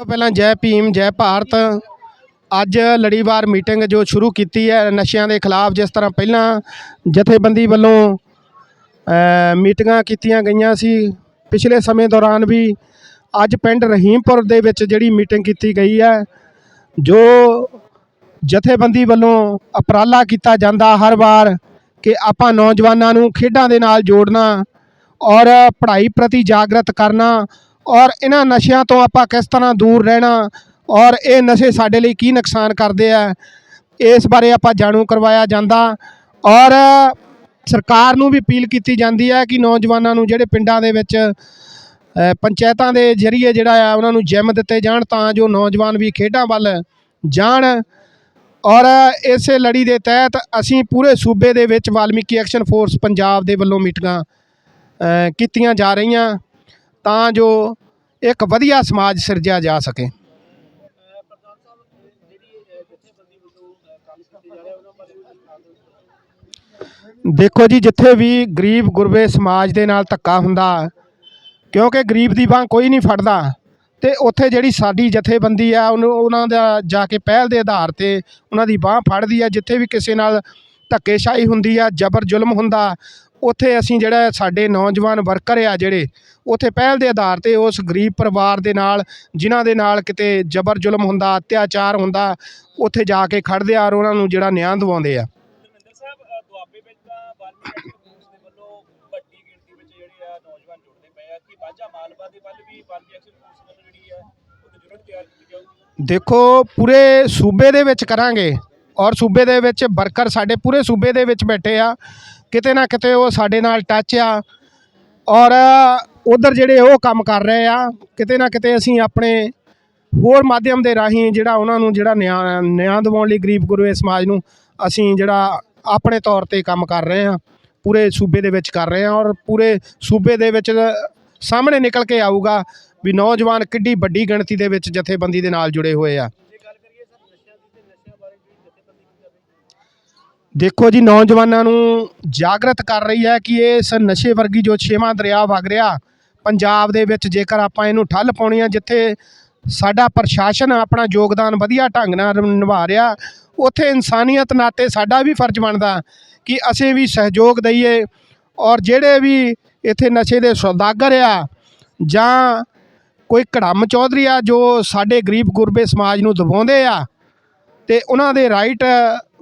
ਤੋਂ ਪਹਿਲਾਂ ਜੈ ਭੀਮ, ਜੈ ਭਾਰਤ, ਅੱਜ ਲੜੀਵਾਰ ਮੀਟਿੰਗ ਜੋ ਸ਼ੁਰੂ ਕੀਤੀ ਹੈ ਨਸ਼ਿਆਂ ਦੇ ਖਿਲਾਫ, ਜਿਸ ਤਰ੍ਹਾਂ ਪਹਿਲਾਂ ਜਥੇਬੰਦੀ ਵੱਲੋਂ ਮੀਟਿੰਗਾਂ ਕੀਤੀਆਂ ਗਈਆਂ ਸੀ, ਪਿਛਲੇ ਸਮੇਂ ਦੌਰਾਨ ਵੀ ਅੱਜ ਪਿੰਡ ਰਹੀਮਪੁਰ ਦੇ ਵਿੱਚ ਜਿਹੜੀ ਮੀਟਿੰਗ ਕੀਤੀ ਗਈ ਹੈ, ਜੋ ਜਥੇਬੰਦੀ ਵੱਲੋਂ ਉਪਰਾਲਾ ਕੀਤਾ ਜਾਂਦਾ ਹਰ ਵਾਰ ਕਿ ਆਪਾਂ ਨੌਜਵਾਨਾਂ ਨੂੰ ਖੇਡਾਂ ਦੇ ਨਾਲ ਜੋੜਨਾ ਔਰ ਪੜ੍ਹਾਈ ਪ੍ਰਤੀ ਜਾਗਰਤ ਕਰਨਾ ਔਰ ਇਹਨਾਂ ਨਸ਼ਿਆਂ ਤੋਂ ਆਪਾਂ ਕਿਸ ਤਰ੍ਹਾਂ ਦੂਰ ਰਹਿਣਾ ਔਰ ਇਹ ਨਸ਼ੇ ਸਾਡੇ ਲਈ ਕੀ ਨੁਕਸਾਨ ਕਰਦੇ ਆ, ਇਸ ਬਾਰੇ ਆਪਾਂ ਜਾਣੂ ਕਰਵਾਇਆ ਜਾਂਦਾ ਔਰ ਸਰਕਾਰ ਨੂੰ ਵੀ ਅਪੀਲ ਕੀਤੀ ਜਾਂਦੀ ਹੈ ਕਿ ਨੌਜਵਾਨਾਂ ਨੂੰ ਜਿਹੜੇ ਪਿੰਡਾਂ ਦੇ ਵਿੱਚ ਪੰਚਾਇਤਾਂ ਦੇ ਜ਼ਰੀਏ ਜਿਹੜਾ ਆ ਉਹਨਾਂ ਨੂੰ ਜਿਮ ਦਿੱਤੇ ਜਾਣ ਤਾਂ ਜੋ ਨੌਜਵਾਨ ਵੀ ਖੇਡਾਂ ਵੱਲ ਜਾਣ ਔਰ ਇਸੇ ਲੜੀ ਦੇ ਤਹਿਤ ਅਸੀਂ ਪੂਰੇ ਸੂਬੇ ਦੇ ਵਿੱਚ ਵਾਲਮੀਕੀ ਐਕਸ਼ਨ ਫੋਰਸ ਪੰਜਾਬ ਦੇ ਵੱਲੋਂ ਮੀਟਿੰਗਾਂ ਕੀਤੀਆਂ ਜਾ ਰਹੀਆਂ ਤਾਂ ਜੋ ਇੱਕ ਵਧੀਆ ਸਮਾਜ ਸਿਰਜਿਆ ਜਾ ਸਕੇ। ਦੇਖੋ ਜੀ, ਜਿੱਥੇ ਵੀ ਗਰੀਬ ਗੁਰਬੇ ਸਮਾਜ ਦੇ ਨਾਲ ਧੱਕਾ ਹੁੰਦਾ, ਕਿਉਂਕਿ ਗਰੀਬ ਦੀ ਬਾਂਹ ਕੋਈ ਨਹੀਂ ਫੜਦਾ, ਤੇ ਉੱਥੇ ਜਿਹੜੀ ਸਾਡੀ ਜਥੇਬੰਦੀ ਆ, ਉਹਨੂੰ ਉਹਨਾਂ ਦਾ ਜਾ ਕੇ ਪਹਿਲ ਦੇ ਆਧਾਰ ਤੇ ਉਹਨਾਂ ਦੀ ਬਾਂਹ ਫੜਦੀ ਆ, ਜਿੱਥੇ ਵੀ ਕਿਸੇ ਨਾਲ ਧੱਕੇਸ਼ਾਹੀ ਹੁੰਦੀ ਆ ਜ਼ਬਰ ਜ਼ੁਲਮ ਹੁੰਦਾ ਉੱਥੇ ਅਸੀਂ ਜਿਹੜਾ ਸਾਡੇ ਨੌਜਵਾਨ ਵਰਕਰ ਆ ਜਿਹੜੇ ਉੱਥੇ ਪਹਿਲ ਦੇ ਆਧਾਰ ਤੇ ਉਸ ਗਰੀਬ ਪਰਿਵਾਰ ਦੇ ਨਾਲ ਜਿਨ੍ਹਾਂ ਦੇ ਨਾਲ ਕਿਤੇ ਜ਼ਬਰ ਜ਼ੁਲਮ ਹੁੰਦਾ ਅਤਿਆਚਾਰ ਹੁੰਦਾ ਉੱਥੇ ਜਾ ਕੇ ਖੜਦੇ ਆ ਔਰ ਉਹਨਾਂ ਨੂੰ ਜਿਹੜਾ ਨਿਆਂ ਦਿਵਾਉਂਦੇ ਆ। ਦੇਖੋ ਪੂਰੇ ਸੂਬੇ ਦੇ ਵਿੱਚ ਕਰਾਂਗੇ ਔਰ ਸੂਬੇ ਦੇ ਵਿੱਚ ਵਰਕਰ ਸਾਡੇ ਪੂਰੇ ਸੂਬੇ ਦੇ ਵਿੱਚ ਬੈਠੇ ਆ। ਕਿਤੇ ਨਾ ਕਿਤੇ ਉਹ ਸਾਡੇ ਨਾਲ ਟੱਚ ਆ। ਔਰ ਉਧਰ ਜਿਹੜੇ ਉਹ ਕੰਮ ਕਰ ਰਹੇ ਆ, ਕਿਤੇ ਨਾ ਕਿਤੇ ਅਸੀਂ ਆਪਣੇ ਹੋਰ ਮਾਧਿਅਮ ਦੇ ਰਾਹੀਂ ਜਿਹੜਾ ਉਹਨਾਂ ਨੂੰ ਜਿਹੜਾ ਨਿਆਂ ਨਿਆਂ ਦਿਵਾਉਣ ਲਈ ਗਰੀਬ ਗੁਰਵੇ ਸਮਾਜ ਨੂੰ ਅਸੀਂ ਜਿਹੜਾ ਆਪਣੇ ਤੌਰ ਤੇ ਕੰਮ ਕਰ ਰਹੇ ਆ, ਪੂਰੇ ਸੂਬੇ ਦੇ ਵਿੱਚ ਕਰ ਰਹੇ ਆ ਔਰ ਪੂਰੇ ਸੂਬੇ ਦੇ ਵਿੱਚ ਸਾਹਮਣੇ ਨਿਕਲ ਕੇ ਆਊਗਾ ਵੀ ਨੌਜਵਾਨ ਕਿੱਡੀ ਵੱਡੀ ਗਿਣਤੀ ਦੇ ਵਿੱਚ ਜਥੇਬੰਦੀ ਦੇ ਨਾਲ ਜੁੜੇ ਹੋਏ ਆ ਜੇ ਗੱਲ ਕਰੀਏ ਸਰ ਨਸ਼ਿਆਂ ਦੀ ਤੇ ਨਸ਼ਿਆਂ ਬਾਰੇ ਜਿਹੜੀ ਜਥੇਬੰਦੀ ਕੀ ਕਰ ਰਹੀ ਹੈ ਦੇਖੋ ਜੀ, ਨੌਜਵਾਨਾਂ ਨੂੰ ਜਾਗਰਤ ਕਰ ਰਹੀ ਹੈ ਕਿ ਇਸ ਨਸ਼ੇ ਵਰਗੀ ਜੋ ਛੇਵਾਂ ਦਰਿਆ ਵਗ ਰਿਹਾ, ਪੰਜਾਬ ਦੇ ਵਿੱਚ ਜੇਕਰ ਆਪਾਂ ਇਹਨੂੰ ਠੱਲ ਪਾਉਣੀ ਆ, ਜਿੱਥੇ ਸਾਡਾ ਪ੍ਰਸ਼ਾਸਨ ਆਪਣਾ ਯੋਗਦਾਨ ਵਧੀਆ ਢੰਗ ਨਾਲ ਨਿਭਾ ਰਿਹਾ, ਉੱਥੇ ਇਨਸਾਨੀਅਤ ਨਾਤੇ ਸਾਡਾ ਵੀ ਫਰਜ਼ ਬਣਦਾ ਕਿ ਅਸੀਂ ਵੀ ਸਹਿਯੋਗ ਦਈਏ ਔਰ ਜਿਹੜੇ ਵੀ ਇੱਥੇ ਨਸ਼ੇ ਦੇ ਸੌਦਾਗਰ ਆ ਜਾਂ ਕੋਈ ਕੜਮ ਚੌਧਰੀ ਆ ਜੋ ਸਾਡੇ ਗਰੀਬ ਗੁਰਬੇ ਸਮਾਜ ਨੂੰ ਦਬਾਉਂਦੇ ਆ, ਤੇ ਉਹਨਾਂ ਦੇ ਰਾਈਟ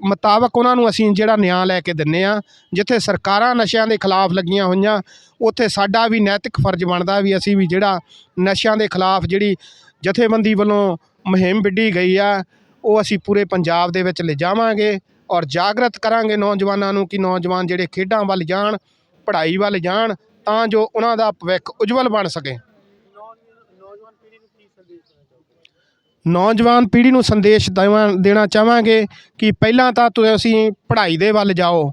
ਮੁਤਾਬਕ ਉਹਨਾਂ ਨੂੰ ਅਸੀਂ ਜਿਹੜਾ ਨਿਆਂ ਲੈ ਕੇ ਦਿੰਨੇ ਆ, ਜਿੱਥੇ ਸਰਕਾਰਾਂ ਨਸ਼ਿਆਂ ਦੇ ਖਿਲਾਫ ਲੱਗੀਆਂ ਹੋਈਆਂ, ਉੱਥੇ ਸਾਡਾ ਵੀ ਨੈਤਿਕ ਫਰਜ਼ ਬਣਦਾ ਵੀ ਅਸੀਂ ਵੀ ਜਿਹੜਾ ਨਸ਼ਿਆਂ ਦੇ ਖਿਲਾਫ ਜਿਹੜੀ ਜਥੇਬੰਦੀ ਵੱਲੋਂ ਮੁਹਿੰਮ ਵਿੱਢੀ ਗਈ ਆ, ਉਹ ਅਸੀਂ ਪੂਰੇ ਪੰਜਾਬ ਦੇ ਵਿੱਚ ਲਿਜਾਵਾਂਗੇ ਔਰ ਜਾਗਰਤ ਕਰਾਂਗੇ ਨੌਜਵਾਨਾਂ ਨੂੰ ਕਿ ਨੌਜਵਾਨ ਜਿਹੜੇ ਖੇਡਾਂ ਵੱਲ ਜਾਣ, ਪੜ੍ਹਾਈ ਵੱਲ ਜਾਣ, ਤਾਂ ਜੋ ਉਹਨਾਂ ਦਾ ਭਵਿੱਖ ਉਜਵਲ ਬਣ ਸਕੇ ਨੌਜਵਾਨ ਨੌਜਵਾਨ ਪੀੜ੍ਹੀ ਨੂੰ ਕੀ ਸੰਦੇਸ਼ ਦੇਣਾ ਚਾਹੋਗੇ ਨੌਜਵਾਨ ਪੀੜ੍ਹੀ ਨੂੰ ਸੰਦੇਸ਼ ਦੇਵਾਂ, ਦੇਣਾ ਚਾਹਾਂਗੇ ਕਿ ਪਹਿਲਾਂ ਤਾਂ ਤੁਸੀਂ ਪੜ੍ਹਾਈ ਦੇ ਵੱਲ ਜਾਓ,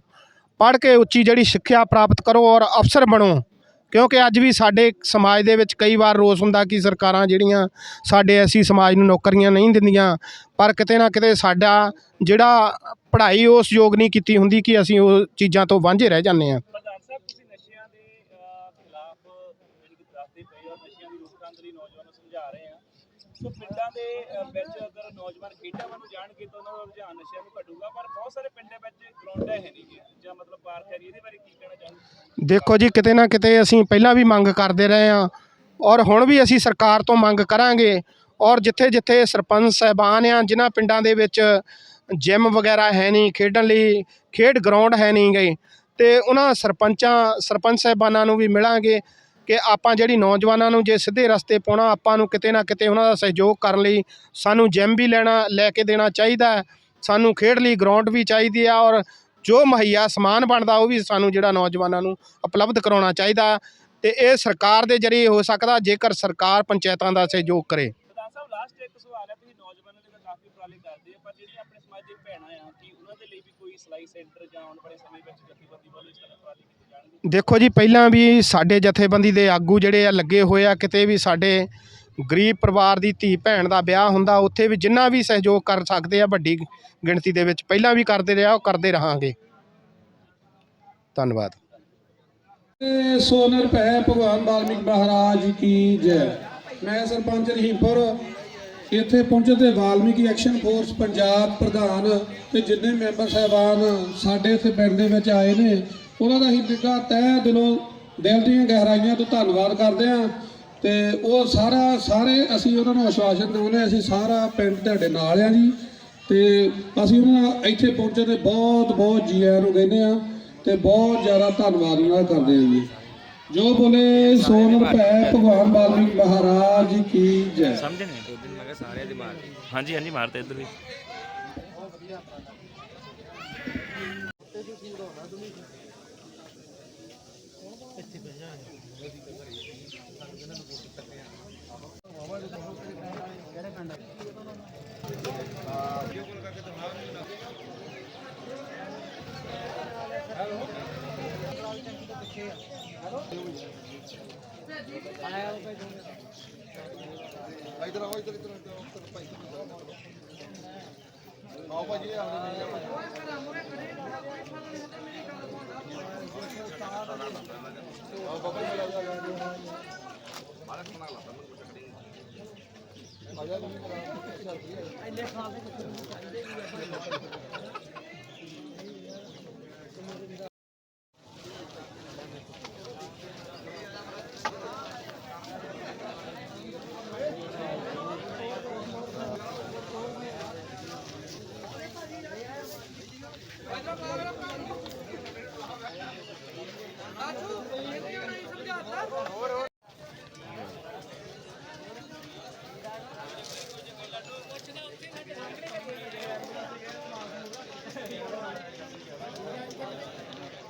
ਪੜ੍ਹ ਕੇ ਉੱਚੀ ਜਿਹੜੀ ਸਿੱਖਿਆ ਪ੍ਰਾਪਤ ਕਰੋ ਔਰ ਅਫਸਰ ਬਣੋ। ਕਿਉਂਕਿ ਅੱਜ ਵੀ ਸਾਡੇ ਸਮਾਜ ਦੇ ਵਿੱਚ ਕਈ ਵਾਰ ਰੋਸ ਹੁੰਦਾ ਕਿ ਸਰਕਾਰਾਂ ਜਿਹੜੀਆਂ ਸਾਡੇ ਅਸੀਂ ਸਮਾਜ ਨੂੰ ਨੌਕਰੀਆਂ ਨਹੀਂ ਦਿੰਦੀਆਂ, ਪਰ ਕਿਤੇ ਨਾ ਕਿਤੇ ਸਾਡਾ ਜਿਹੜਾ ਪੜ੍ਹਾਈ ਉਸ ਯੋਗ ਨਹੀਂ ਕੀਤੀ ਹੁੰਦੀ ਕਿ ਅਸੀਂ ਉਹ ਚੀਜ਼ਾਂ ਤੋਂ ਵਾਂਝੇ ਰਹਿ ਜਾਂਦੇ ਹਾਂ। ਸੋ ਪਿੰਡਾਂ ਦੇ ਅ, ਵਿੱਚ ਅਗਰ ਨੌਜਵਾਨ ਖੇਡਾਂ ਵੱਲ ਜਾਣਗੇ ਤਾਂ ਉਹਨਾਂ ਦਾ ਰੁਝਾਨ ਨਸ਼ਿਆਂ ਨੂੰ ਘਟੂਗਾ, ਪਰ ਬਹੁਤ ਸਾਰੇ ਪਿੰਡਾਂ ਵਿੱਚ ਗਰਾਊਂਡਾਂ ਹੈ ਨਹੀਂ ਜਾਂ ਮਤਲਬ ਪਾਰਕ ਹੈ ਇਹਦੇ ਬਾਰੇ ਕੀ ਕਹਿਣਾ ਚਾਹੁੰਦੇ ਦੇਖੋ ਜੀ, ਕਿਤੇ ਨਾ ਕਿਤੇ ਅਸੀਂ ਪਹਿਲਾਂ ਵੀ ਮੰਗ ਕਰਦੇ ਰਹੇ ਹਾਂ ਔਰ ਹੁਣ ਵੀ ਅਸੀਂ ਸਰਕਾਰ ਤੋਂ ਮੰਗ ਕਰਾਂਗੇ ਔਰ ਜਿੱਥੇ ਜਿੱਥੇ ਸਰਪੰਚ ਸਾਹਿਬਾਨ ਆ, ਜਿਨ੍ਹਾਂ ਪਿੰਡਾਂ ਦੇ ਵਿੱਚ ਜਿਮ ਵਗੈਰਾ ਹੈ ਨਹੀਂ, ਖੇਡਣ ਲਈ ਖੇਡ ਗਰਾਊਂਡ ਹੈ ਨਹੀਂ ਗਏ ਤੇ ਉਹਨਾਂ ਸਰਪੰਚਾਂ, ਸਰਪੰਚ ਸਾਹਿਬਾਨਾਂ ਨੂੰ ਵੀ ਮਿਲਾਂਗੇ। ਕਿ ਆਪਾਂ ਜਿਹੜੀ ਨੌਜਵਾਨਾਂ ਨੂੰ ਜੇ ਸਿੱਧੇ ਰਸਤੇ ਪਾਉਣਾ, ਆਪਾਂ ਨੂੰ ਕਿਤੇ ਨਾ ਕਿਤੇ ਉਹਨਾਂ ਦਾ ਸਹਿਯੋਗ ਕਰਨ ਲਈ ਸਾਨੂੰ ਜਿਮ ਵੀ ਲੈਣਾ, ਲੈ ਕੇ ਦੇਣਾ ਚਾਹੀਦਾ ਸਾਨੂੰ ਖੇਡ ਲਈ ਗਰਾਊਂਡ ਵੀ ਚਾਹੀਦੀ ਆ ਔਰ ਜੋ ਮੁਹੱਈਆ ਸਮਾਨ ਬਣਦਾ ਉਹ ਵੀ ਸਾਨੂੰ ਜਿਹੜਾ ਨੌਜਵਾਨਾਂ ਨੂੰ ਉਪਲਬਧ ਕਰਾਉਣਾ ਚਾਹੀਦਾ ਤੇ ਇਹ ਸਰਕਾਰ ਦੇ ਜਰੀਏ ਹੋ ਸਕਦਾ, ਜੇਕਰ ਸਰਕਾਰ ਪੰਚਾਇਤਾਂ ਦਾ ਸਹਿਯੋਗ ਕਰੇ। ਪ੍ਰਧਾਨ ਸੈਂਟਰ ਜਾਂ ਆਉਣ ਵਾਲੇ ਸਮੇਂ ਵਿੱਚ ਜਥੇਬੰਦੀ ਵੱਲੋਂ ਇਸ ਤਰ੍ਹਾਂ ਦੇਖੋ ਜੀ, ਪਹਿਲਾਂ ਵੀ ਸਾਡੇ ਜਥੇਬੰਦੀ ਦੇ ਆਗੂ ਜਿਹੜੇ ਆ ਲੱਗੇ ਹੋਏ ਆ, ਕਿਤੇ ਵੀ ਸਾਡੇ ਗਰੀਬ ਪਰਿਵਾਰ ਦੀ ਧੀ ਭੈਣ ਦਾ ਵਿਆਹ ਹੁੰਦਾ, ਉੱਥੇ ਵੀ ਜਿੰਨਾ ਵੀ ਸਹਿਯੋਗ ਕਰ ਸਕਦੇ ਆ ਵੱਡੀ ਗਿਣਤੀ ਦੇ ਵਿੱਚ, ਪਹਿਲਾਂ ਵੀ ਕਰਦੇ ਰਿਹਾ, ਉਹ ਕਰਦੇ ਰਹਾਂਗੇ। ਧੰਨਵਾਦ। ਸੋਨਰ ਭੈ, ਭਗਵਾਨ ਵਾਲਮੀਕ ਮਹਾਰਾਜ ਕੀ ਜੈ। ਮੈਂ ਸਰਪੰਚ ਰਹੀਮਪੁਰ, ਇੱਥੇ ਪਹੁੰਚੇ ਤੇ ਵਾਲਮੀਕੀ ਐਕਸ਼ਨ ਫੋਰਸ ਪੰਜਾਬ ਪ੍ਰਧਾਨ ਤੇ ਜਿੰਨੇ ਮੈਂਬਰ ਸਾਹਿਬਾਨ ਸਾਡੇ ਇੱਥੇ ਪਿੰਡ ਦੇ ਵਿੱਚ ਆਏ ਨੇ ਉਹਨਾਂ ਦਾ ਅਸੀਂ ਨਿੱਘਾ ਤਹਿ ਦਿਲੋਂ ਦਿਲ ਦੀਆਂ ਗਹਿਰਾਈਆਂ ਤੋਂ ਧੰਨਵਾਦ ਕਰਦੇ ਹਾਂ ਤੇ ਉਹ ਸਾਰਾ ਸਾਰੇ ਅਸੀਂ ਉਹਨਾਂ ਨੂੰ ਆਸ਼ਵਾਸਨ ਹਾਂ ਅਸੀਂ ਸਾਰਾ ਪਿੰਡ ਤੁਹਾਡੇ ਨਾਲ ਆ ਜੀ ਤੇ ਅਸੀਂ ਉਹਨਾਂ ਇੱਥੇ ਪਹੁੰਚੇ ਤੇ ਬਹੁਤ ਬਹੁਤ ਜੀ ਆਇਆਂ ਨੂੰ ਕਹਿੰਦੇ ਆ ਤੇ ਬਹੁਤ ਜ਼ਿਆਦਾ ਧੰਨਵਾਦ ਉਹਨਾਂ ਦਾ ਕਰਦੇ ਹਾਂ ਜੀ। ਜੋ ਬੋਲੇ ਸੋ ਨਿਰਭੈ ਭਗਵਾਨ ਵਾਲਮੀਕ ਮਹਾਰਾਜ ਜੀ ਕੀ ਜੈ। ਸਮਝ ਨਹੀਂ ਦੋ ਦਿਨ ਮੈਂ ਸਾਰਿਆਂ ਦੇ ਮਾਰ। ਹਾਂਜੀ ਹਾਂਜੀ ਮਾਰਤੇ ਇੱਧਰ ਵੀ। ਇਧਰ ਆਓ ਇਧਰ ਇਧਰ ਆਓ ਭਾਈ ਆਓ ਭਾਜੀ ਆ ਰਹੇ ਨੇ ਆਓ ਬਾਬਾ ਜੀ ਲੱਗਦਾ ਮਾਲਕ ਬਣਾ ਲਾ ਤੈਨੂੰ ਕੁਝ ਕਰੀ ਆ ਜਾ ਜੀ ਇੰਨੇ ਖਾਸ ਦੇ ਕੁਝ ਚਾਹੀਦੇ ਨਹੀਂ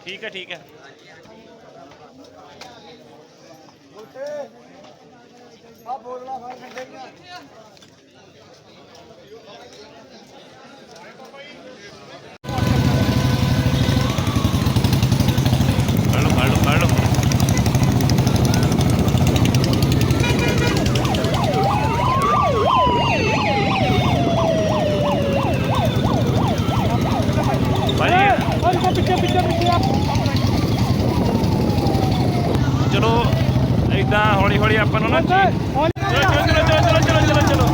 ਠੀਕ ਹੈ ਠੀਕ ਹੈ। ਫੜ ਲਓ ਫੜ ਲਓ ਫੜ ਲਓ ਭਾਜੀ ਚਲੋ ਇਦਾਂ ਹੌਲੀ ਹੌਲੀ ਆਪਾਂ ਨੂੰ ਨਾ ਚਲੋ ਚਲੋ ਚਲੋ ਚਲੋ ਚਲੋ ਚਲੋ ਚਲੋ।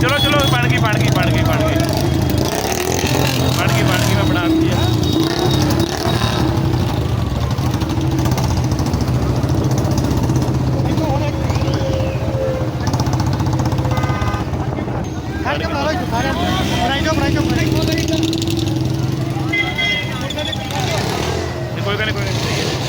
ਚਲੋ ਚਲੋ ਬਣ ਗਈ ਬਣ ਗਈ ਬਣ ਗਈ ਬਣ ਗਈ। ਬਣ ਗਈ ਬਣ ਗਈ ਮੈਂ ਬਣਾਤੀ ਆ। ਕੋਈ ਗੱਲ ਨਹੀਂ ਕੋਈ ਗੱਲ ওইখানে করে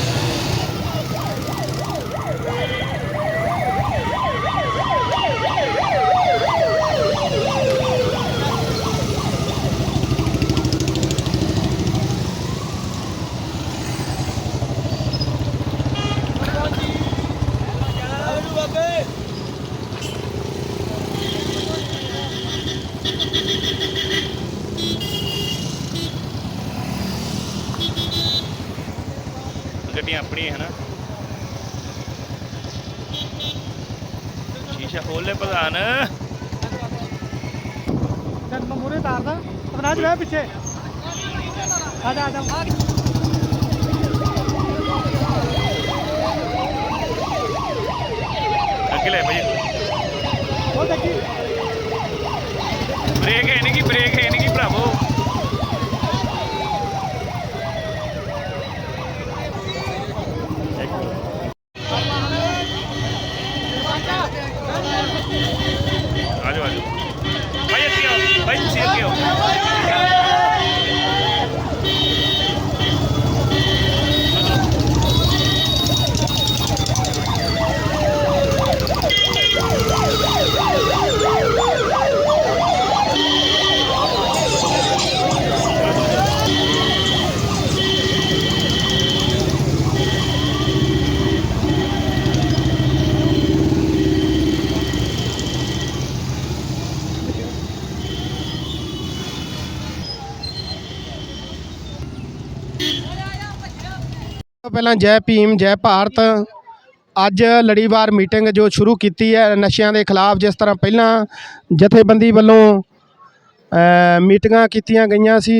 ਪਹਿਲਾਂ ਜੈ ਭੀਮ, ਜੈ ਭਾਰਤ, ਅੱਜ ਲੜੀਵਾਰ ਮੀਟਿੰਗ ਜੋ ਸ਼ੁਰੂ ਕੀਤੀ ਹੈ ਨਸ਼ਿਆਂ ਦੇ ਖਿਲਾਫ, ਜਿਸ ਤਰ੍ਹਾਂ ਪਹਿਲਾਂ ਜਥੇਬੰਦੀ ਵੱਲੋਂ ਮੀਟਿੰਗਾਂ ਕੀਤੀਆਂ ਗਈਆਂ ਸੀ,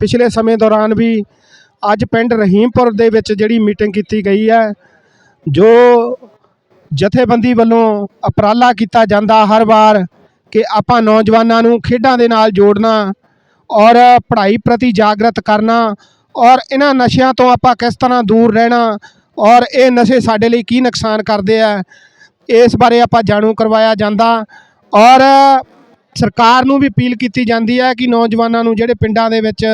ਪਿਛਲੇ ਸਮੇਂ ਦੌਰਾਨ ਵੀ ਅੱਜ ਪਿੰਡ ਰਹੀਮਪੁਰ ਦੇ ਵਿੱਚ ਜਿਹੜੀ ਮੀਟਿੰਗ ਕੀਤੀ ਗਈ ਹੈ, ਜੋ ਜਥੇਬੰਦੀ ਵੱਲੋਂ ਉਪਰਾਲਾ ਕੀਤਾ ਜਾਂਦਾ ਹਰ ਵਾਰ ਕਿ ਆਪਾਂ ਨੌਜਵਾਨਾਂ ਨੂੰ ਖੇਡਾਂ ਦੇ ਨਾਲ ਜੋੜਨਾ ਔਰ ਪੜ੍ਹਾਈ ਪ੍ਰਤੀ ਜਾਗਰਤ ਕਰਨਾ ਔਰ ਇਹਨਾਂ ਨਸ਼ਿਆਂ ਤੋਂ ਆਪਾਂ ਕਿਸ ਤਰ੍ਹਾਂ ਦੂਰ ਰਹਿਣਾ ਔਰ ਇਹ ਨਸ਼ੇ ਸਾਡੇ ਲਈ ਕੀ ਨੁਕਸਾਨ ਕਰਦੇ ਆ, ਇਸ ਬਾਰੇ ਆਪਾਂ ਜਾਣੂ ਕਰਵਾਇਆ ਜਾਂਦਾ। ਔਰ ਸਰਕਾਰ ਨੂੰ ਵੀ ਅਪੀਲ ਕੀਤੀ ਜਾਂਦੀ ਹੈ ਕਿ ਨੌਜਵਾਨਾਂ ਨੂੰ ਜਿਹੜੇ ਪਿੰਡਾਂ ਦੇ ਵਿੱਚ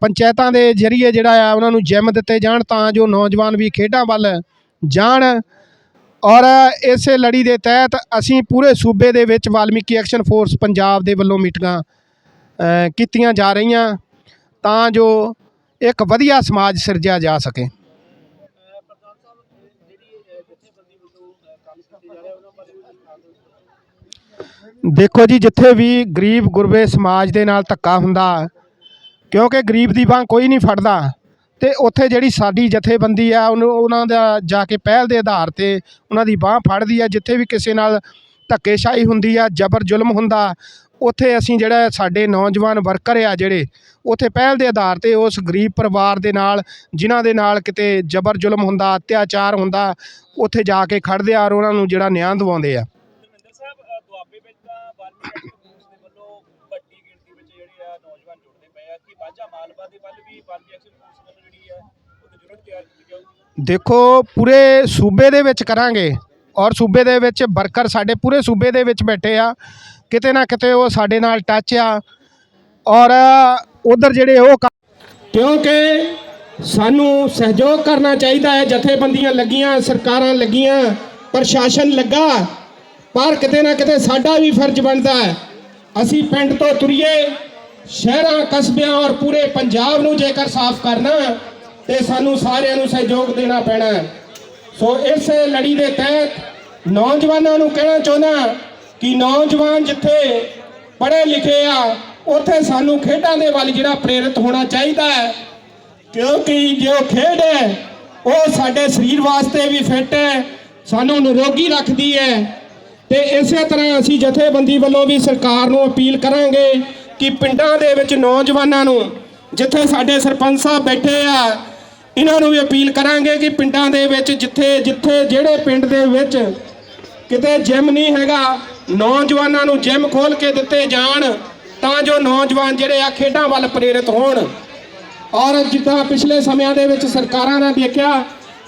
ਪੰਚਾਇਤਾਂ ਦੇ ਜ਼ਰੀਏ ਜਿਹੜਾ ਆ ਉਹਨਾਂ ਨੂੰ ਜਿਮ ਦਿੱਤੇ ਜਾਣ ਤਾਂ ਜੋ ਨੌਜਵਾਨ ਵੀ ਖੇਡਾਂ ਵੱਲ ਜਾਣ। ਔਰ ਇਸੇ ਲੜੀ ਦੇ ਤਹਿਤ ਅਸੀਂ ਪੂਰੇ ਸੂਬੇ ਦੇ ਵਿੱਚ ਵਾਲਮੀਕੀ ਐਕਸ਼ਨ ਫੋਰਸ ਪੰਜਾਬ ਦੇ ਵੱਲੋਂ ਮੀਟਿੰਗਾਂ ਕੀਤੀਆਂ ਜਾ ਰਹੀਆਂ। ਤਾਂ ਜੋ ਇੱਕ ਵਧੀਆ ਸਮਾਜ ਸਿਰਜਿਆ ਜਾ ਸਕੇ। ਦੇਖੋ ਜੀ, ਜਿੱਥੇ ਵੀ ਗਰੀਬ ਗੁਰਬੇ ਸਮਾਜ ਦੇ ਨਾਲ ਧੱਕਾ ਹੁੰਦਾ, ਕਿਉਂਕਿ ਗਰੀਬ ਦੀ ਬਾਂਹ ਕੋਈ ਨਹੀਂ ਫੜਦਾ, ਤੇ ਉੱਥੇ ਜਿਹੜੀ ਸਾਡੀ ਜਥੇਬੰਦੀ ਆ, ਉਹਨੂੰ ਉਹਨਾਂ ਦਾ ਜਾ ਕੇ ਪਹਿਲ ਦੇ ਆਧਾਰ ਤੇ ਉਹਨਾਂ ਦੀ ਬਾਂਹ ਫੜਦੀ ਆ, ਜਿੱਥੇ ਵੀ ਕਿਸੇ ਨਾਲ ਧੱਕੇਸ਼ਾਹੀ ਹੁੰਦੀ ਆ ਜ਼ਬਰ ਜ਼ੁਲਮ ਹੁੰਦਾ ਉੱਥੇ ਅਸੀਂ ਜਿਹੜਾ ਸਾਡੇ ਨੌਜਵਾਨ ਵਰਕਰ ਆ ਜਿਹੜੇ ਉੱਥੇ ਪਹਿਲ ਦੇ ਆਧਾਰ ਤੇ ਉਸ ਗਰੀਬ ਪਰਿਵਾਰ ਦੇ ਨਾਲ ਜਿਨ੍ਹਾਂ ਦੇ ਨਾਲ ਕਿਤੇ ਜ਼ਬਰ ਜ਼ੁਲਮ ਹੁੰਦਾ ਅਤਿਆਚਾਰ ਹੁੰਦਾ ਉੱਥੇ ਜਾ ਕੇ ਖੜਦੇ ਆ ਔਰ ਉਹਨਾਂ ਨੂੰ ਜਿਹੜਾ ਨਿਆਂ ਦਿਵਾਉਂਦੇ ਆ। ਦੇਖੋ ਪੂਰੇ ਸੂਬੇ ਦੇ ਵਿੱਚ ਕਰਾਂਗੇ ਔਰ ਸੂਬੇ ਦੇ ਵਿੱਚ ਵਰਕਰ ਸਾਡੇ ਪੂਰੇ ਸੂਬੇ ਦੇ ਵਿੱਚ ਬੈਠੇ ਆ। ਕਿਤੇ ਨਾ ਕਿਤੇ ਉਹ ਸਾਡੇ ਨਾਲ ਟੱਚ ਆ। ਔਰ ਉਧਰ ਜਿਹੜੇ ਉਹ ਕਿਉਂਕਿ ਸਾਨੂੰ ਸਹਿਯੋਗ ਕਰਨਾ ਚਾਹੀਦਾ ਹੈ, ਜਥੇਬੰਦੀਆਂ ਲੱਗੀਆਂ, ਸਰਕਾਰਾਂ ਲੱਗੀਆਂ, ਪ੍ਰਸ਼ਾਸਨ ਲੱਗਾ। ਪਰ ਕਿਤੇ ਨਾ ਕਿਤੇ ਸਾਡਾ ਵੀ ਫਰਜ਼ ਬਣਦਾ ਹੈ। ਅਸੀਂ ਪਿੰਡ ਤੋਂ ਤੁਰੀਏ, ਸ਼ਹਿਰਾਂ, ਕਸਬਿਆਂ ਔਰ ਪੂਰੇ ਪੰਜਾਬ ਨੂੰ ਜੇਕਰ ਸਾਫ਼ ਕਰਨਾ ਤੇ ਸਾਨੂੰ ਸਾਰਿਆਂ ਨੂੰ ਸਹਿਯੋਗ ਦੇਣਾ ਪੈਣਾ ਸੋ ਇਸ ਲੜੀ ਦੇ ਤਹਿਤ ਨੌਜਵਾਨਾਂ ਨੂੰ ਕਹਿਣਾ ਚਾਹੁੰਦਾ ਕਿ ਨੌਜਵਾਨ ਜਿੱਥੇ ਪੜ੍ਹੇ ਲਿਖੇ ਆ, ਉੱਥੇ ਸਾਨੂੰ ਖੇਡਾਂ ਦੇ ਵੱਲ ਜਿਹੜਾ ਪ੍ਰੇਰਿਤ ਹੋਣਾ ਚਾਹੀਦਾ ਹੈ। ਕਿਉਂਕਿ ਜੋ ਖੇਡ ਹੈ ਉਹ ਸਾਡੇ ਸਰੀਰ ਵਾਸਤੇ ਵੀ ਫਿੱਟ ਹੈ, ਸਾਨੂੰ ਨਿਰੋਗੀ ਰੱਖਦੀ ਹੈ। ਤੇ ਇਸੇ ਤਰ੍ਹਾਂ ਅਸੀਂ ਜਥੇਬੰਦੀ ਵੱਲੋਂ ਵੀ ਸਰਕਾਰ ਨੂੰ ਅਪੀਲ ਕਰਾਂਗੇ ਕਿ ਪਿੰਡਾਂ ਦੇ ਵਿੱਚ ਨੌਜਵਾਨਾਂ ਨੂੰ, ਜਿੱਥੇ ਸਾਡੇ ਸਰਪੰਚ ਸਾਹਿਬ ਬੈਠੇ ਆ, ਇਹਨਾਂ ਨੂੰ ਵੀ ਅਪੀਲ ਕਰਾਂਗੇ ਕਿ ਪਿੰਡਾਂ ਦੇ ਵਿੱਚ ਜਿੱਥੇ ਜਿੱਥੇ ਜਿਹੜੇ ਪਿੰਡ ਦੇ ਵਿੱਚ ਕਿਤੇ ਜਿਮ ਨਹੀਂ ਹੈਗਾ ਨੌਜਵਾਨਾਂ ਨੂੰ ਜਿਮ ਖੋਲ ਕੇ ਦਿੱਤੇ ਜਾਣ, ਤਾਂ ਜੋ ਨੌਜਵਾਨ ਜਿਹੜੇ ਆ ਖੇਡਾਂ ਵੱਲ ਪ੍ਰੇਰਿਤ ਹੋਣ। ਔਰ ਜਿੱਦਾਂ ਪਿਛਲੇ ਸਮਿਆਂ ਦੇ ਵਿੱਚ ਸਰਕਾਰਾਂ ਨੇ ਦੇਖਿਆ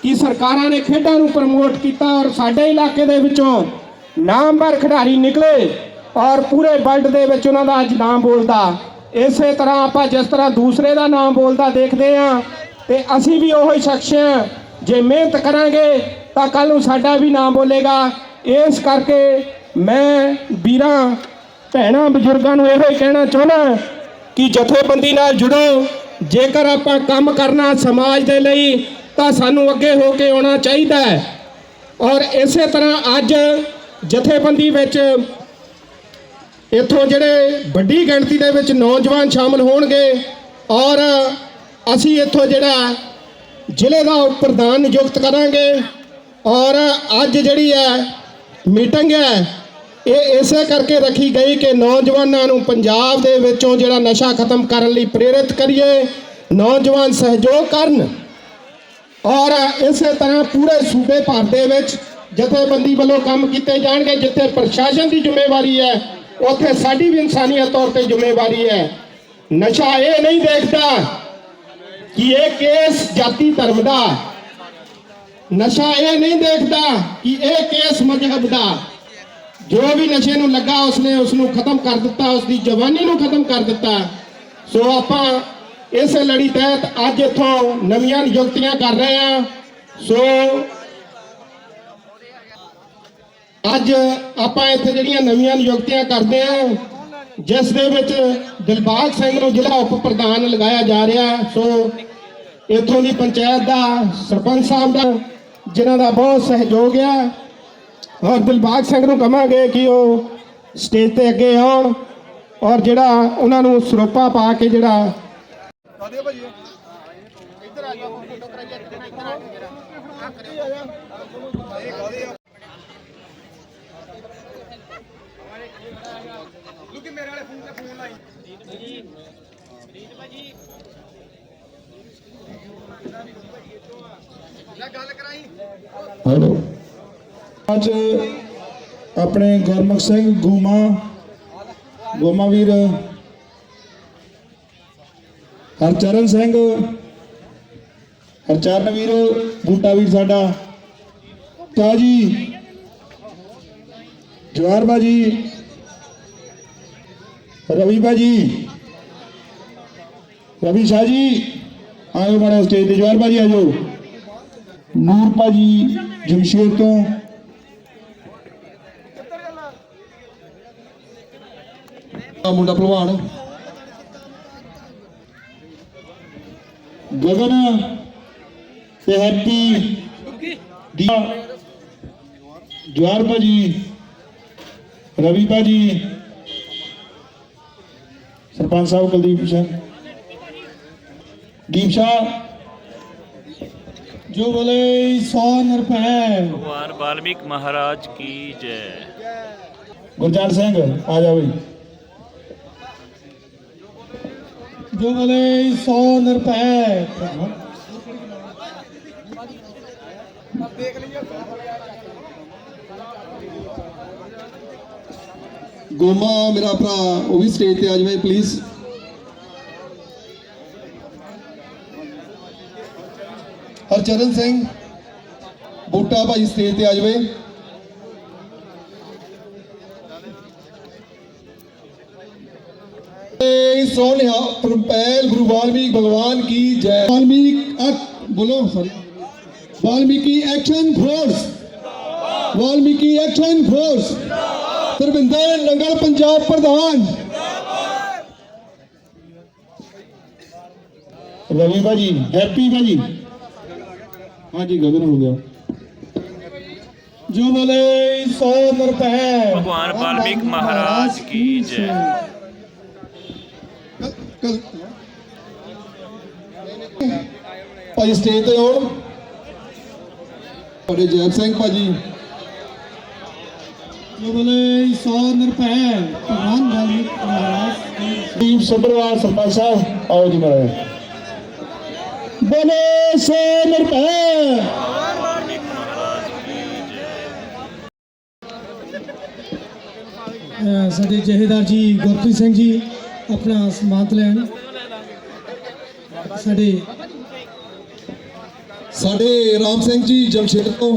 ਕਿ ਸਰਕਾਰਾਂ ਨੇ ਖੇਡਾਂ ਨੂੰ ਪ੍ਰਮੋਟ ਕੀਤਾ ਔਰ ਸਾਡੇ ਇਲਾਕੇ ਦੇ ਵਿੱਚੋਂ ਨਾਮਵਰ ਖਿਡਾਰੀ ਨਿਕਲੇ ਔਰ ਪੂਰੇ ਵਰਲਡ ਦੇ ਵਿੱਚ ਉਹਨਾਂ ਦਾ ਅੱਜ ਨਾਮ ਬੋਲਦਾ। ਇਸੇ ਤਰ੍ਹਾਂ ਆਪਾਂ ਜਿਸ ਤਰ੍ਹਾਂ ਦੂਸਰੇ ਦਾ ਨਾਮ ਬੋਲਦਾ ਦੇਖਦੇ ਹਾਂ ਤੇ ਅਸੀਂ ਵੀ ਉਹੀ ਸ਼ਖਸ ਹਾਂ। ਜੇ ਮਿਹਨਤ ਕਰਾਂਗੇ ਤਾਂ ਕੱਲ ਨੂੰ ਸਾਡਾ ਵੀ ਨਾਮ ਬੋਲੇਗਾ। ਇਸ ਕਰਕੇ ਮੈਂ ਵੀਰਾਂ, ਭੈਣਾਂ, ਬਜ਼ੁਰਗਾਂ ਨੂੰ ਇਹੋ ਹੀ ਕਹਿਣਾ ਚਾਹੁੰਦਾ ਕਿ ਜਥੇਬੰਦੀ ਨਾਲ ਜੁੜੋ। ਜੇਕਰ ਆਪਾਂ ਕੰਮ ਕਰਨਾ ਸਮਾਜ ਦੇ ਲਈ, ਤਾਂ ਸਾਨੂੰ ਅੱਗੇ ਹੋ ਕੇ ਆਉਣਾ ਚਾਹੀਦਾ ਹੈ। ਔਰ ਇਸੇ ਤਰ੍ਹਾਂ ਅੱਜ ਜਥੇਬੰਦੀ ਵਿੱਚ ਇੱਥੋਂ ਜਿਹੜੇ ਵੱਡੀ ਗਿਣਤੀ ਦੇ ਵਿੱਚ ਨੌਜਵਾਨ ਸ਼ਾਮਲ ਹੋਣਗੇ, ਔਰ ਅਸੀਂ ਇੱਥੋਂ ਜਿਹੜਾ ਜ਼ਿਲ੍ਹੇ ਦਾ ਪ੍ਰਧਾਨ ਨਿਯੁਕਤ ਕਰਾਂਗੇ, ਔਰ ਅੱਜ ਜਿਹੜੀ ਹੈ ਮੀਟਿੰਗ ਹੈ ਇਹ ਇਸੇ ਕਰਕੇ ਰੱਖੀ ਗਈ ਕਿ ਨੌਜਵਾਨਾਂ ਨੂੰ ਪੰਜਾਬ ਦੇ ਵਿੱਚੋਂ ਜਿਹੜਾ ਨਸ਼ਾ ਖਤਮ ਕਰਨ ਲਈ ਪ੍ਰੇਰਿਤ ਕਰੀਏ, ਨੌਜਵਾਨ ਸਹਿਯੋਗ ਕਰਨ ਔਰ ਇਸੇ ਤਰ੍ਹਾਂ ਪੂਰੇ ਸੂਬੇ ਭਰ ਦੇ ਵਿੱਚ ਜਥੇਬੰਦੀ ਵੱਲੋਂ ਕੰਮ ਕੀਤੇ ਜਾਣਗੇ, ਜਿੱਥੇ ਪ੍ਰਸ਼ਾਸਨ ਦੀ ਜ਼ਿੰਮੇਵਾਰੀ ਹੈ, ਉੱਥੇ ਸਾਡੀ ਵੀ ਇਨਸਾਨੀਅਤ ਤੌਰ ਤੇ ਜ਼ਿੰਮੇਵਾਰੀ ਹੈ। ਨਸ਼ਾ ਇਹ ਨਹੀਂ ਦੇਖਦਾ ਕਿ ਇਹ ਕੇਸ ਜਾਤੀ ਧਰਮ ਦਾ। ਨਸ਼ਾ ਇਹ ਨਹੀਂ ਦੇਖਦਾ ਕਿ ਇਹ ਕੇਸ ਮਜ਼ਹਬ ਦਾ। ਜੋ ਵੀ ਨਸ਼ੇ ਨੂੰ ਲੱਗਾ, ਉਸਨੇ ਉਸ ਨੂੰ ਖਤਮ ਕਰ ਦਿੱਤਾ ਉਸ ਦੀ ਜਵਾਨੀ ਨੂੰ ਖਤਮ ਕਰ ਦਿੱਤਾ। ਸੋ ਆਪਾਂ ਇਸ ਲੜੀ ਤਹਿਤ ਅੱਜ ਇੱਥੋਂ ਨਵੀਆਂ ਨਿਯੁਕਤੀਆਂ ਕਰ ਰਹੇ ਹਾਂ। ਸੋ ਅੱਜ ਆਪਾਂ ਇੱਥੇ ਜਿਹੜੀਆਂ ਨਵੀਆਂ ਨਿਯੁਕਤੀਆਂ ਕਰਦੇ ਹਾਂ, ਜਿਸ ਦੇ ਵਿੱਚ ਦਿਲਬਾਗ ਸਿੰਘ ਨੂੰ ਜ਼ਿਲ੍ਹਾ ਉਪ ਪ੍ਰਧਾਨ ਲਗਾਇਆ ਜਾ ਰਿਹਾ। ਸੋ ਇੱਥੋਂ ਦੀ ਪੰਚਾਇਤ ਦਾ ਸਰਪੰਚ ਸਾਹਿਬ ਦਾ, ਜਿਨ੍ਹਾਂ ਦਾ ਬਹੁਤ ਸਹਿਯੋਗ ਆ ਔਰ ਦਿਲਬਾਗ ਸਿੰਘ ਨੂੰ ਕਹਾਂਗੇ ਕਿ ਉਹ ਸਟੇਜ ਤੇ ਅੱਗੇ ਆਉਣ ਔਰ ਜਿਹੜਾ ਉਹਨਾਂ ਨੂੰ ਸਰੋਪਾ ਪਾ ਕੇ ਜਿਹੜਾ ਹੈਲੋ ਅੱਜ ਆਪਣੇ ਗੁਰਮੁਖ ਸਿੰਘ ਗੋਮਾ ਗੋਮਾ ਵੀਰ, ਹਰਚਰਨ ਸਿੰਘ, ਹਰਚਰਨ ਵੀਰ, ਬੂਟਾ ਵੀਰ ਸਾਡਾ। ਤਾਜੀ ਜਵਾਰ ਬਾਜੀ ਰਵੀ ਬਾਜੀ ਰਵੀ ਸ਼ਾਹ ਜੀ, ਆਇਓ ਬੜਾ ਸਟੇਜ ਤੇ ਜਵਾਰ ਬਾਜੀ ਆਜੋ ਨੂਰ ਭਾਜੀ ਜਮਸ਼ੇਦ ਤੋਂ ਆ ਮੁੰਡਾ ਭਲਵਾਨ ਗਗਨ ਤੇ ਹੈਪੀ ਦੀਆ ਜਵਾਰ ਭਾਜੀ ਰਵੀ ਭਾਜੀ ਸਰਪੰਚ ਸਾਹਿਬ ਕੁਲਦੀਪ ਸਿੰਘ ਦੀਪ ਸ਼ਾਹ ਜੋ ਬੋਲੇ 100 ਰੁਪਏ ਭਗਵਾਨ ਵਾਲਮੀਕ ਮਹਾਰਾਜ ਕੀ ਜੈ ਗੁਰਜਾਨ ਸਿੰਘ ਆ ਜਾ ਬਈ ਜੋ ਬੋਲੇ 100 ਗੋਮਾ ਮੇਰਾ ਭਰਾ, ਉਹ ਵੀ ਸਟੇਜ ਤੇ ਆ ਜਾਵੇ please Harcharan Singh, Buta Bhai stage ਤੇ ਆ ਜਾਵੇ। ਏ ਸੋਨਿਆ ਪ੍ਰਪੈਲ ਗੁਰੂ ਵਾਲਮੀਕ ਭਗਵਾਨ ਕੀ ਜੈ ਵਾਲਮੀਕ ਅਕ ਬੋਲੋ sorry Valmiki action force Valmiki action force Dharminder Nangal Punjab ਪ੍ਰਧਾਨ ਰਵੀ ਭਾਜੀ ਹੈਪੀ ਭਾਜੀ ਹਾਂਜੀ ਗਗਨ ਹੋ ਗਿਆ ਜੋ ਬੋਲੇ 100 ਰੁਪਏ ਭਗਵਾਨ ਵਾਲਮੀਕ ਮਹਾਰਾਜ ਕੀ ਜੈ ਕਲ ਭਾਜੀ ਸਟੇਜ ਤੇ ਆਉਣ ਔਰ ਜੈਬ ਸਿੰਘ ਭਾਜੀ। ਜੋ ਬੋਲੇ 100 ਰੁਪਏ ਭਗਵਾਨ ਵਾਲਮੀਕ ਮਹਾਰਾਜ ਕੀ ਟੀਮ ਸੁਬਰਵਾਲ ਸਰਪੰਚ ਸਾਹਿਬ ਆਓ ਜੀ ਮਹਾਰਾਜ। ਬੋਲੇ ਸੋ ਰੁਪਏ ਅਹ ਸਾਡੇ ਜਹੇਦਾਰ ਜੀ ਗੁਰਪ੍ਰੀਤ ਸਿੰਘ ਜੀ ਆਪਣਾ ਸਮਾਨਤ ਲੈਣ ਸਾਡੇ ਸਾਡੇ ਰਾਮ ਸਿੰਘ ਜੀ ਜਮਸ਼ੇਦ ਤੋਂ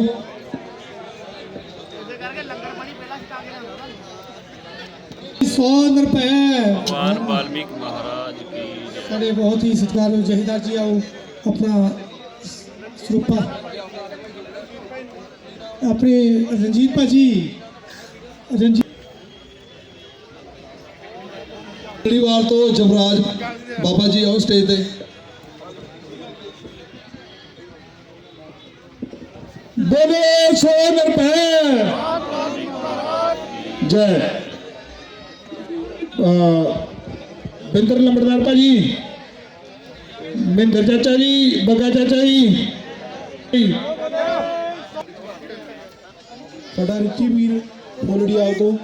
ਸੌ ਰੁਪਏ ਭਗਵਾਨ ਵਾਲਮੀਕ ਮਹਾਰਾਜ ਕੀ ਜੈ ਸਾਡੇ ਬਹੁਤ ਹੀ ਸਤਿਕਾਰਯੋਗ ਜਹੇਦਾਰ ਜੀ ਆਓ ਆਪਣਾ ਸਰੂਪਾ ਆਪਣੇ ਰਣਜੀਤ ਭਾਜੀ ਰਣਜੀਤ ਵਾਰ ਤੋਂ ਜਵਰਾਜ ਬਾਬਾ ਜੀ ਆਓ ਸਟੇਜ ਤੇ। ਬੋਲੇ ਸੋ ਰੁਪਏ ਜੈ। ਬਿੰਦਰ ਲੰਬੜਦਾਰ ਭਾਜੀ। ਮਹਿੰਦਰ ਚਾਚਾ ਜੀ, ਬੱਗਾ ਚਾਚਾ ਜੀ। ਸਾਡਾ ਰਿੱਚੀ ਵੀਰ ਫੋਲੜੀ ਤੋਂ।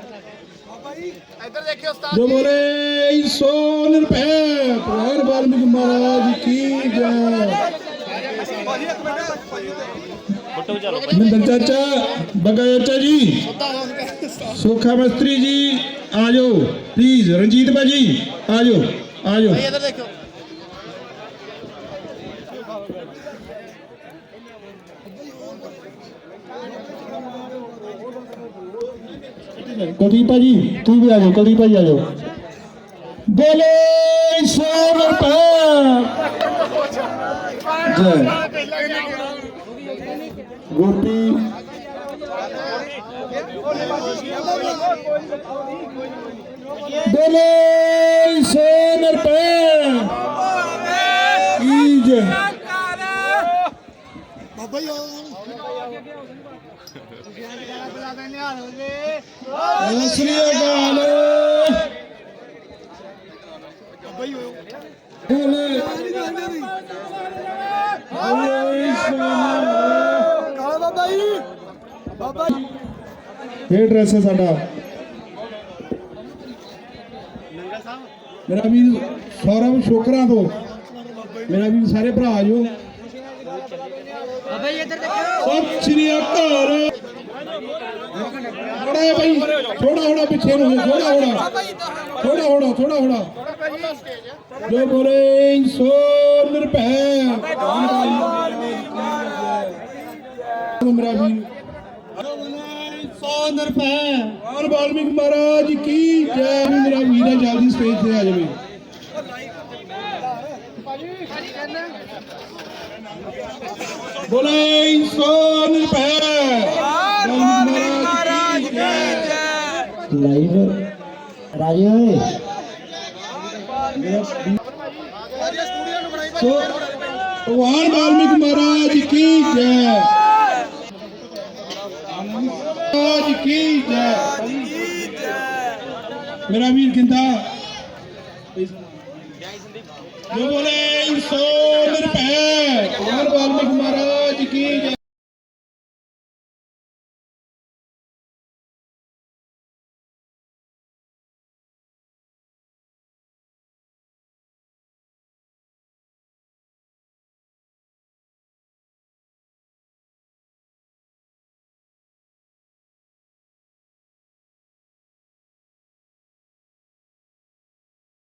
ਜੋ ਬੋਲੇ 100 ਰੁਪਏ ਭਗਵਾਨ ਵਾਲਮੀਕ ਮਹਾਰਾਜ ਕੀ ਜੈ। ਮਿੰਦਰ ਚਾਚਾ ਬੱਗਾ ਚਾਚਾ ਜੀ। ਸੋਖਾ ਮਸਤਰੀ ਜੀ ਆ ਜਾਓ। ਪਲੀਜ਼ ਰਣਜੀਤ ਭਾਜੀ ਆ ਜਾਓ ਆ ਜਾਓ। ਕੁਲਦੀਪ ਭਾਜੀ ਤੂੰ ਵੀ ਆ ਜਾਓ ਕੁਲਦੀਪ ਭਾਜੀ ਆ ਜਾਓ ਬੋਲੇ 100 ਰੁਪਏ ਜੈ ਗੋਪੀ ਬੋਲੇ 100 ਰੁਪਏ ਕੀ ਜੈ ਸਤਿ ਸ੍ਰੀ ਅਕਾਲ। ਬੋਲੇ ਇਹ ਡਰੈਸ ਹੈ ਸਾਡਾ। ਮੇਰਾ ਵੀਰ ਸੌਰਵ ਸ਼ੋਕਰਾ ਤੋਂ। ਮੇਰਾ ਵੀਰ ਸਾਰੇ ਭਰਾ ਆ ਜਾਓ ਸਤਿ ਸ੍ਰੀ ਅਕਾਲ। ਥੋੜਾ ਜਿਹਾ ਭਾਈ ਥੋੜਾ ਥੋੜਾ ਪਿੱਛੇ ਨੂੰ ਥੋੜਾ ਥੋੜਾ ਥੋੜਾ ਥੋੜਾ ਥੋੜਾ ਥੋੜਾ ਜੋ ਬੋਲੇ ਸੋ ਨਿਰਭੈ। ਮੇਰਾ ਵੀਰ। ਸੋ ਨਿਰਭੈ। ਔਰ ਵਾਲਮੀਕ ਮਹਾਰਾਜ ਕੀ ਜੈ ਮੇਰਾ ਵੀਰ ਹੈ, ਜਲਦੀ ਸਟੇਜ ਤੇ ਆ ਜਾਵੇ। ਬੋਲੇ ਸੋ ਨਿਰਭੈ। ਲਾਈਵ ਰਾਜੇ ਓਏ। ਸੋ, ਭਗਵਾਨ ਵਾਲਮੀਕ ਮਹਾਰਾਜ ਕੀ ਜੈ। ਮਹਾਰਾਜ ਕੀ ਜੈ। ਮੇਰਾ ਵੀਰ ਕਿੰਦਾ